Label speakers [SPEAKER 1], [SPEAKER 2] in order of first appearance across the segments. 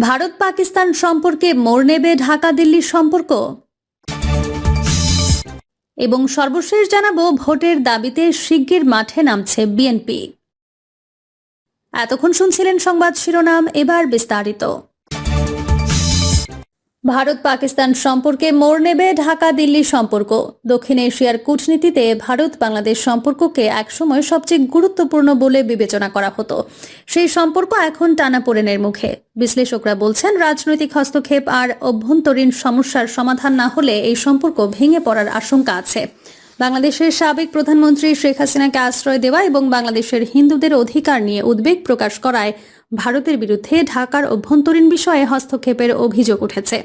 [SPEAKER 1] ভারত পাকিস্তান সম্পর্কে মোড় নেবে ঢাকা দিল্লির সম্পর্ক? এবং সর্বশেষ জানাব, ভোটের দাবিতে শিগগির মাঠে নামছে বিএনপি। এতক্ষণ শুনছিলেন সংবাদ শিরোনাম, এবার বিস্তারিত। ভারত পাকিস্তান সম্পর্কে মোড় নেবে ঢাকা দিল্লি সম্পর্ক। দক্ষিণ এশিয়ার কূটনীতিতে ভারত বাংলাদেশ সম্পর্ককে একসময় সবচেয়ে গুরুত্বপূর্ণ বলে বিবেচনা করা হতো। সেই সম্পর্ক এখন টানাপোড়েনের মুখে। বিশ্লেষকরা বলছেন, রাজনৈতিক হস্তক্ষেপ আর অভ্যন্তরীণ সমস্যার সমাধান না হলে এই সম্পর্ক ভেঙে পড়ার আশঙ্কা আছে। বাংলাদেশের সাবেক প্রধানমন্ত্রী শেখ হাসিনাকে আশ্রয় দেওয়া এবং বাংলাদেশের হিন্দুদের অধিকার নিয়ে উদ্বেগ প্রকাশ করায় ভারতের বিরুদ্ধে ঢাকার অভ্যন্তরীণ বিষয়ে হস্তক্ষেপের অভিযোগ উঠেছে।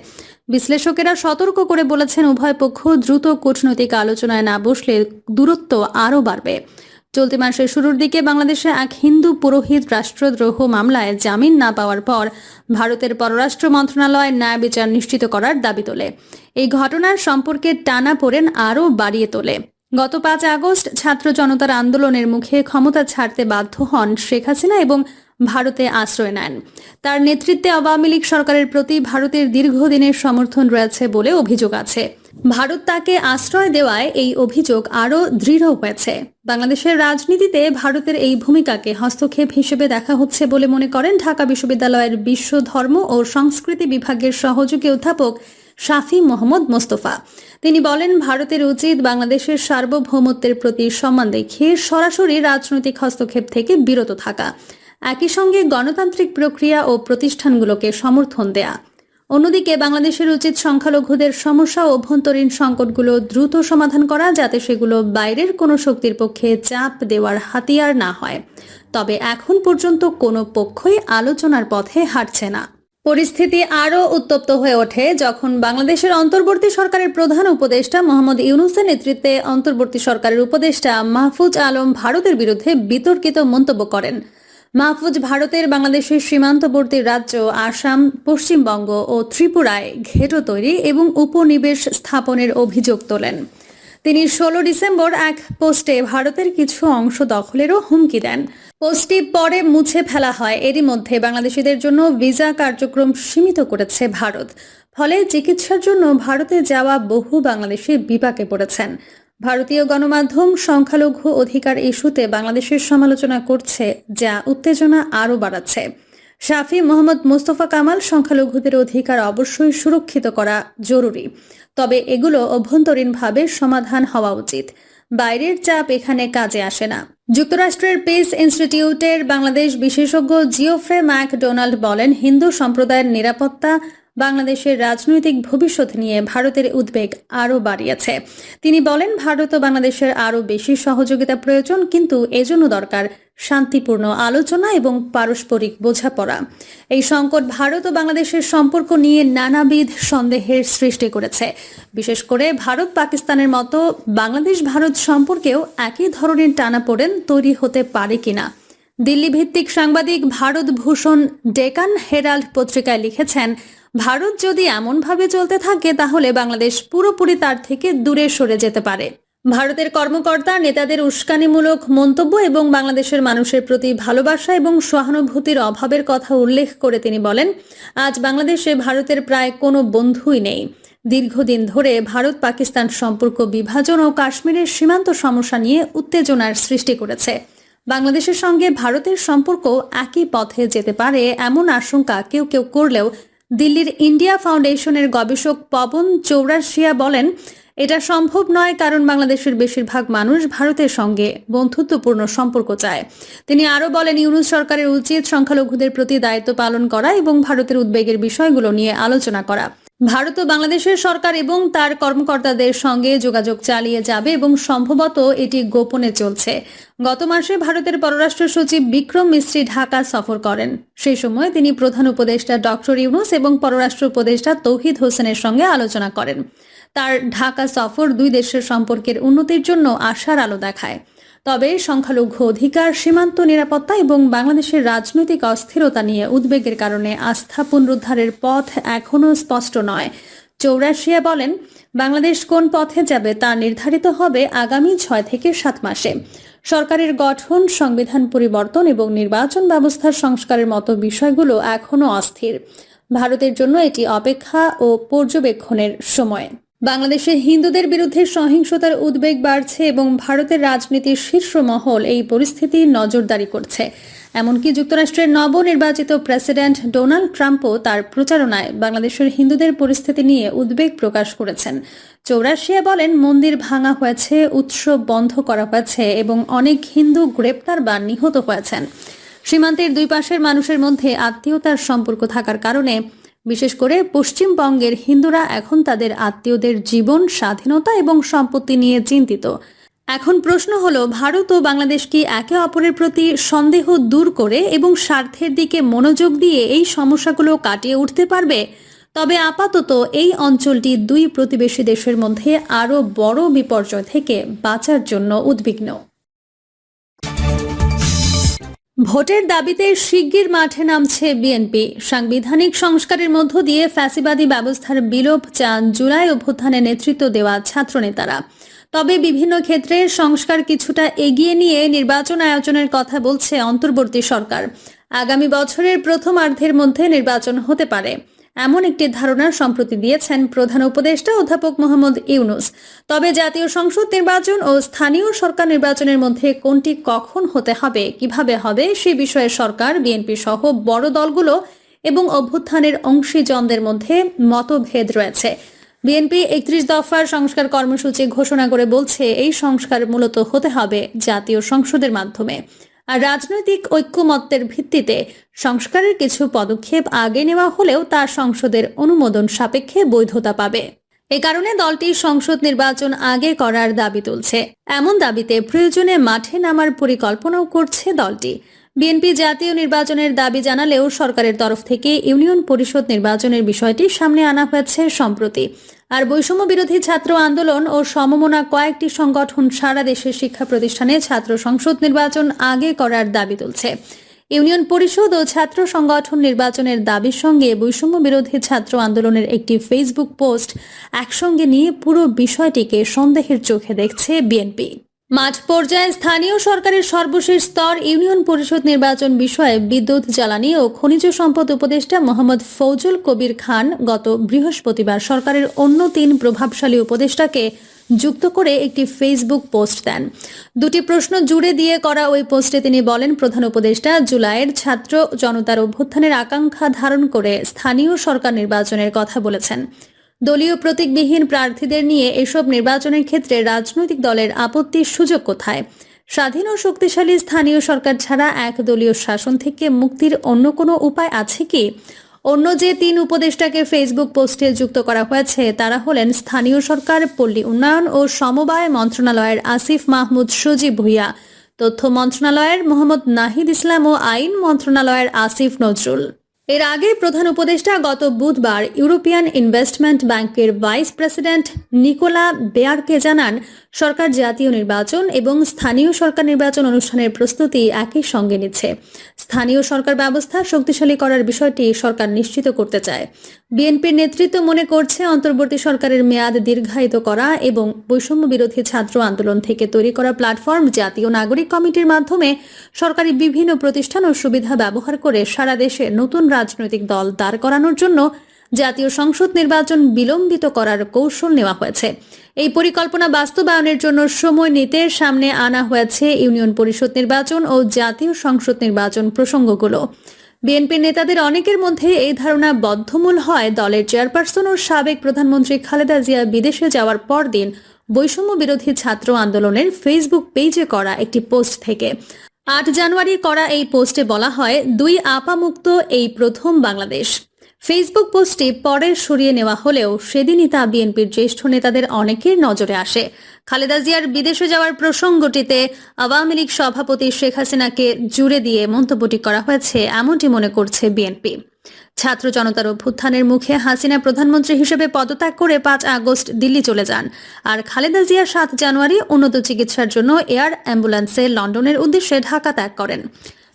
[SPEAKER 1] বিশ্লেষকেরা সতর্ক করে বলেছেন, উভয় পক্ষ দ্রুত কূটনৈতিক আলোচনায় না বসলে দূরত্ব আরও বাড়বে। চলতি মাসের শুরুর দিকে বাংলাদেশে এক হিন্দু পুরোহিত রাষ্ট্রদ্রোহ মামলায় জামিন না পাওয়ার পর ভারতের পররাষ্ট্র মন্ত্রণালয় ন্যায় বিচার নিশ্চিত করার দাবি তোলে। এই ঘটনার সম্পর্কে টানা পড়েন আরও বাড়িয়ে তোলে। গত পাঁচ আগস্ট ছাত্র জনতার আন্দোলনের মুখে ক্ষমতা ছাড়তে বাধ্য হন শেখ হাসিনা এবং ভারতে আশ্রয় নেন। তার নেতৃত্বে আওয়ামী লীগ সরকারের প্রতি ভারতের দীর্ঘদিনের সমর্থন রয়েছে বলে অভিযোগ আছে। ভারত তাকে আশ্রয় দেওয়ায় এই অভিযোগ আরও দৃঢ় হয়েছে। বাংলাদেশের রাজনীতিতে ভারতের এই ভূমিকাকে হস্তক্ষেপ হিসেবে দেখা হচ্ছে বলে মনে করেন ঢাকা বিশ্ববিদ্যালয়ের বিশ্ব ধর্ম ও সংস্কৃতি বিভাগের সহযোগী অধ্যাপক শাফি মোহাম্মদ মোস্তফা। তিনি বলেন, ভারতের উচিত বাংলাদেশের সার্বভৌমত্বের প্রতি সম্মান দেখিয়ে সরাসরি রাজনৈতিক হস্তক্ষেপ থেকে বিরত থাকা, একই সঙ্গে গণতান্ত্রিক প্রক্রিয়া ও প্রতিষ্ঠানগুলোকে সমর্থন দেয়া। অন্যদিকে, বাংলাদেশের উচিত সংখ্যালঘুদের সমস্যা ও অভ্যন্তরীণ সংকটগুলো দ্রুত সমাধান করা যাতে সেগুলো বাইরের কোনো শক্তির পক্ষে চাপ দেওয়ার হাতিয়ার না হয়। তবে এখন পর্যন্ত কোনো পক্ষই আলোচনার পথে হাঁটছে না। পরিস্থিতি আরও উত্তপ্ত হয়ে ওঠে যখন বাংলাদেশের অন্তর্বর্তী সরকারের প্রধান উপদেষ্টা মোহাম্মদ ইউনুসের নেতৃত্বে অন্তর্বর্তী সরকারের উপদেষ্টা মাহফুজ আলম ভারতের বিরুদ্ধে বিতর্কিত মন্তব্য করেন। মাহফুজ ভারতের বাংলাদেশের সীমান্তবর্তী রাজ্য আসাম, পশ্চিমবঙ্গ ও ত্রিপুরায় ঘেটো তৈরি এবং উপনিবেশ স্থাপনের অভিযোগ তোলেন। তিনি ষোলো ডিসেম্বর এক পোস্টে ভারতের কিছু অংশ দখলেরও হুমকি দেন। পোস্টটি পরে মুছে ফেলা হয়। এরই মধ্যে বাংলাদেশিদের জন্য ভিসা কার্যক্রম সীমিত করেছে ভারত। ফলে চিকিৎসার জন্য ভারতে যাওয়া বহু বাংলাদেশি বিপাকে পড়েছেন। ভারতীয় গণমাধ্যম সংখ্যালঘু অধিকার ইস্যুতে বাংলাদেশের সমালোচনা করছে, যা উত্তেজনা আরও বাড়াচ্ছে। শাফি মোহাম্মদ মোস্তফা কামাল সংখ্যালঘুদের অধিকার অবশ্যই সুরক্ষিত করা জরুরি, তবে এগুলো অভ্যন্তরীণভাবে সমাধান হওয়া উচিত। বাইরের চাপ এখানে কাজে আসে না। যুক্তরাষ্ট্রের পিস ইনস্টিটিউটের বাংলাদেশ বিশেষজ্ঞ জিওফ্রে ম্যাক ডোনাল্ড বলেন, হিন্দু সম্প্রদায়ের নিরাপত্তা বাংলাদেশের রাজনৈতিক ভবিষ্যৎ নিয়ে ভারতের উদ্বেগ আরও বাড়িয়েছে। তিনি বলেন, ভারত ও বাংলাদেশের আরও বেশি সহযোগিতা প্রয়োজন, কিন্তু এজন্য দরকার শান্তিপূর্ণ আলোচনা এবং পারস্পরিক বোঝাপড়া। এই সংকট ভারত ও বাংলাদেশের সম্পর্ক নিয়ে নানাবিধ সন্দেহের সৃষ্টি করেছে। বিশেষ করে ভারত পাকিস্তানের মতো বাংলাদেশ ভারত সম্পর্কেও একই ধরনের টানাপোড়েন তৈরি হতে পারে কিনা। দিল্লি ভিত্তিক সাংবাদিক ভারত ভূষণ ডেকান হেরাল্ড পত্রিকায় লিখেছেন ভারত যদি এমনভাবে চলতে থাকে, তাহলে বাংলাদেশ পুরোপুরি তার থেকে দূরে সরে যেতে পারে। ভারতের কর্মকর্তা, নেতাদের উস্কানিমূলক মন্তব্য এবং বাংলাদেশের মানুষের প্রতি ভালোবাসা এবং সহানুভূতির অভাবের কথা উল্লেখ করে তিনি বলেন, আজ বাংলাদেশে ভারতের প্রায় কোনো বন্ধুই নেই। দীর্ঘদিন ধরে ভারত পাকিস্তান সম্পর্ক বিভাজন ও কাশ্মীরের সীমান্ত সমস্যা নিয়ে উত্তেজনার সৃষ্টি করেছে। বাংলাদেশের সঙ্গে ভারতের সম্পর্ক একই পথে যেতে পারে এমন আশঙ্কা কেউ কেউ করলেও দিল্লির ইন্ডিয়া ফাউন্ডেশনের গবেষক পবন চৌরাশিয়া বলেন, এটা সম্ভব নয় কারণ বাংলাদেশের বেশিরভাগ মানুষ ভারতের সঙ্গে বন্ধুত্বপূর্ণ সম্পর্ক চায়। তিনি আরও বলেন, ইউনুস সরকারের উচিত সংখ্যালঘুদের প্রতি দায়িত্ব পালন করা এবং ভারতের উদ্বেগের বিষয়গুলো নিয়ে আলোচনা করা। ভারত ও বাংলাদেশের সরকার এবং তার কর্মকর্তাদের সঙ্গে যোগাযোগ চালিয়ে যাবে এবং সম্ভবত এটি গোপনে চলছে। গত মাসে ভারতের পররাষ্ট্র সচিব বিক্রম মিস্ত্রি ঢাকা সফর করেন। সেই সময় তিনি প্রধান উপদেষ্টা ডক্টর ইউনুস এবং পররাষ্ট্র উপদেষ্টা তৌহিদ হোসেনের সঙ্গে আলোচনা করেন। তার ঢাকা সফর দুই দেশের সম্পর্কের উন্নতির জন্য আশার আলো দেখায়। তবে সংখ্যালঘু অধিকার, সীমান্ত নিরাপত্তা এবং বাংলাদেশের রাজনৈতিক অস্থিরতা নিয়ে উদ্বেগের কারণে আস্থা পুনরুদ্ধারের পথ এখনও স্পষ্ট নয়। চৌরাশিয়া বলেন, বাংলাদেশ কোন পথে যাবে তা নির্ধারিত হবে আগামী ছয় থেকে সাত মাসে। সরকারের গঠন, সংবিধান পরিবর্তন এবং নির্বাচন ব্যবস্থার সংস্কারের মতো বিষয়গুলো এখনও অস্থির। ভারতের জন্য এটি অপেক্ষা ও পর্যবেক্ষণের সময়। বাংলাদেশে হিন্দুদের বিরুদ্ধে সহিংসতার উদ্বেগ বাড়ছে এবং ভারতের রাজনীতির শীর্ষ মহল এই পরিস্থিতি নজরদারি করছে। এমনকি যুক্তরাষ্ট্রের নবনির্বাচিত প্রেসিডেন্ট ডোনাল্ড ট্রাম্পও তার প্রচারণায় বাংলাদেশের হিন্দুদের পরিস্থিতি নিয়ে উদ্বেগ প্রকাশ করেছেন। চৌরাশিয়া বলেন, মন্দির ভাঙা হয়েছে, উৎসব বন্ধ করা হয়েছে এবং অনেক হিন্দু গ্রেপ্তার বা নিহত হয়েছেন। সীমান্তের দুই পাশের মানুষের মধ্যে আত্মীয়তার সম্পর্ক থাকার কারণে বিশেষ করে পশ্চিমবঙ্গের হিন্দুরা এখন তাদের আত্মীয়দের জীবন, স্বাধীনতা এবং সম্পত্তি নিয়ে চিন্তিত। এখন প্রশ্ন হলো, ভারত ও বাংলাদেশ কি একে অপরের প্রতি সন্দেহ দূর করে এবং স্বার্থের দিকে মনোযোগ দিয়ে এই সমস্যাগুলো কাটিয়ে উঠতে পারবে? তবে আপাতত এই অঞ্চলটি দুই প্রতিবেশী দেশের মধ্যে আরও বড় বিপর্যয় থেকে বাঁচার জন্য উদ্বিগ্ন। ভোটের দাবিতে শিগগির মাঠে নামছে বিএনপি। সাংবিধানিক সংস্কারের মধ্য দিয়ে ফ্যাসিবাদী ব্যবস্থার বিলোপ চান জুলাই অভ্যুত্থানে নেতৃত্ব দেওয়া ছাত্রনেতারা। তবে বিভিন্ন ক্ষেত্রে সংস্কার কিছুটা এগিয়ে নিয়ে নির্বাচন আয়োজনের কথা বলছে অন্তর্বর্তী সরকার। আগামী বছরের প্রথমার্ধের মধ্যে নির্বাচন হতে পারে। এমন একটি ধারণা সম্প্রতি দিয়েছেন প্রধান উপদেষ্টা অধ্যাপক মোহাম্মদ ইউনুস। তবে জাতীয় সংসদ নির্বাচন ও স্থানীয় সরকার নির্বাচনের মধ্যে কোনটি কখন হতে হবে, কীভাবে হবে, সে বিষয়ে সরকার, বিএনপি সহ বড় দলগুলো এবং অভ্যুত্থানের অংশীজনদের মধ্যে মতভেদ রয়েছে। বিএনপি একত্রিশ দফার সংস্কার কর্মসূচি ঘোষণা করে বলছে, এই সংস্কার মূলত হতে হবে জাতীয় সংসদের মাধ্যমে। আর রাজনৈতিক ঐক্যমত্যের ভিত্তিতে সংস্কারের কিছু পদক্ষেপ আগে নেওয়া হলেও তা সংসদের অনুমোদন সাপেক্ষে বৈধতা পাবে। এ কারণে দলটি সংসদ নির্বাচন আগে করার দাবি তুলছে। এমন দাবিতে প্রয়োজনে মাঠে নামার পরিকল্পনাও করছে দলটি। বিএনপি জাতীয় নির্বাচনের দাবি জানালেও সরকারের তরফ থেকে ইউনিয়ন পরিষদ নির্বাচনের বিষয়টি সামনে আনা হয়েছে সম্প্রতি। আর বৈষম্য বিরোধী ছাত্র আন্দোলন ও সমমনা কয়েকটি সংগঠন সারা দেশের শিক্ষা প্রতিষ্ঠানে ছাত্র সংসদ নির্বাচন আগে করার দাবি তুলছে। ইউনিয়ন পরিষদ ও ছাত্র সংগঠন নির্বাচনের দাবির সঙ্গে বৈষম্য বিরোধী ছাত্র আন্দোলনের একটি ফেসবুক পোস্ট একসঙ্গে নিয়ে পুরো বিষয়টিকে সন্দেহের চোখে দেখছে বিএনপি। মাঠ পর্যায়ে স্থানীয় সরকারের সর্বশেষ স্তর ইউনিয়ন পরিষদ নির্বাচন বিষয়ে বিদ্যুৎ, জ্বালানি ও খনিজ সম্পদ উপদেষ্টা মোহাম্মদ ফৌজুল কবির খান গত বৃহস্পতিবার সরকারের অন্য তিন প্রভাবশালী উপদেষ্টাকে যুক্ত করে একটি ফেসবুক পোস্ট দেন। দুটি প্রশ্ন জুড়ে দিয়ে করা ওই পোস্টে তিনি বলেন, প্রধান উপদেষ্টা জুলাইয়ের ছাত্র জনতার অভ্যুত্থানের আকাঙ্ক্ষা ধারণ করে স্থানীয় সরকার নির্বাচনের কথা বলেছেন। দলীয় প্রতীকবিহীন প্রার্থীদের নিয়ে এসব নির্বাচনের ক্ষেত্রে রাজনৈতিক দলের আপত্তির সুযোগ কোথায়? স্বাধীন ও শক্তিশালী স্থানীয় সরকার ছাড়া এক দলীয় শাসন থেকে মুক্তির অন্য কোনো উপায় আছে কি? অন্য যে তিন উপদেষ্টাকে ফেসবুক পোস্টে যুক্ত করা হয়েছে, তারা হলেন স্থানীয় সরকার, পল্লী উন্নয়ন ও সমবায় মন্ত্রণালয়ের আসিফ মাহমুদ সজীব ভুইয়া, তথ্য মন্ত্রণালয়ের মোহাম্মদ নাহিদ ইসলাম ও আইন মন্ত্রণালয়ের আসিফ নজরুল। এর আগে প্রধান উপদেষ্টা গত বুধবার ইউরোপিয়ান ইনভেস্টমেন্ট ব্যাংকের ভাইস প্রেসিডেন্ট নিকোলা বেয়ারকে জানান, সরকার জাতীয় নির্বাচন এবং স্থানীয় সরকার নির্বাচন অনুষ্ঠানের প্রস্তুতি একই সঙ্গে নিচ্ছে। স্থানীয় সরকার ব্যবস্থা শক্তিশালী করার বিষয়টি সরকার নিশ্চিত করতে চায়। বিএনপির নেতৃত্ব মনে করছে অন্তর্বর্তী সরকারের মেয়াদ দীর্ঘায়িত করা এবং বৈষম্য বিরোধী ছাত্র আন্দোলন থেকে তৈরি করা প্ল্যাটফর্ম, জাতীয় নাগরিক কমিটির মাধ্যমে সরকারি বিভিন্ন প্রতিষ্ঠান ও সুবিধা ব্যবহার করে সারা দেশে নতুন রাজনৈতিক দল দাঁড় করানোর জন্য জাতীয় সংসদ নির্বাচন বিলম্বিত করার কৌশল নেওয়া হয়েছে। এই পরিকল্পনা বাস্তবায়নের জন্য সময় নিতে সামনে আনা হয়েছে ইউনিয়ন পরিষদ নির্বাচন ও জাতীয় সংসদ নির্বাচন প্রসঙ্গগুলো। বিএনপি নেতাদের অনেকের মধ্যে এই ধারণা বদ্ধমূল হয়। দলের চেয়ারপারসন ও সাবেক প্রধানমন্ত্রী খালেদা জিয়া বিদেশে যাওয়ার পরদিন বৈষম্য বিরোধী ছাত্র আন্দোলনের ফেসবুক পেজে করা একটি পোস্ট থেকে। আট জানুয়ারি করা এই পোস্টে বলা হয়, দুই আপামুক্ত, এই প্রথম বাংলাদেশ। ফেসবুক পোস্টটি পরে সরিয়ে নেওয়া হলেও সেদিনই তা বিএনপির জ্যেষ্ঠ নেতাদের অনেকের নজরে আসে। খালেদা জিয়ার বিদেশে যাওয়ার প্রসঙ্গটিতে আওয়ামী লীগ সভাপতি শেখ হাসিনাকে জুড়ে দিয়ে মন্তব্যটি করা হয়েছে, এমনটি মনে করছে বিএনপি। ছাত্র জনতার অভ্যুত্থানের মুখে হাসিনা প্রধানমন্ত্রী হিসেবে পদত্যাগ করে পাঁচ আগস্ট দিল্লি চলে যান। আর খালেদা জিয়া সাত জানুয়ারি উন্নত চিকিৎসার জন্য এয়ার অ্যাম্বুলেন্সে লন্ডনের উদ্দেশ্যে ঢাকা ত্যাগ করেন।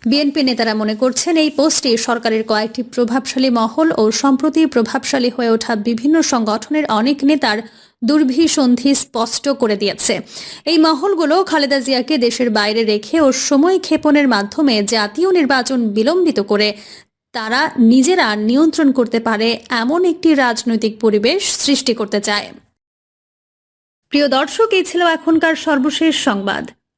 [SPEAKER 1] বিএনপি নেতারা মনে করছেন এই পোস্টটি সরকারের কয়েকটি প্রভাবশালী মহল ও সম্প্রতি প্রভাবশালী হয়ে ওঠা বিভিন্ন সংগঠনের অনেক নেতার দুর্ভিসন্ধি স্পষ্ট করে দিয়েছে। এই মহলগুলো খালেদা জিয়াকে দেশের বাইরে রেখে ও সময় ক্ষেপণের মাধ্যমে জাতীয় নির্বাচন বিলম্বিত করে তারা নিজেরা নিয়ন্ত্রণ করতে পারে এমন একটি রাজনৈতিক পরিবেশ সৃষ্টি করতে চায়। প্রিয় দর্শক, এই ছিল এখনকার সর্বশেষ সংবাদ।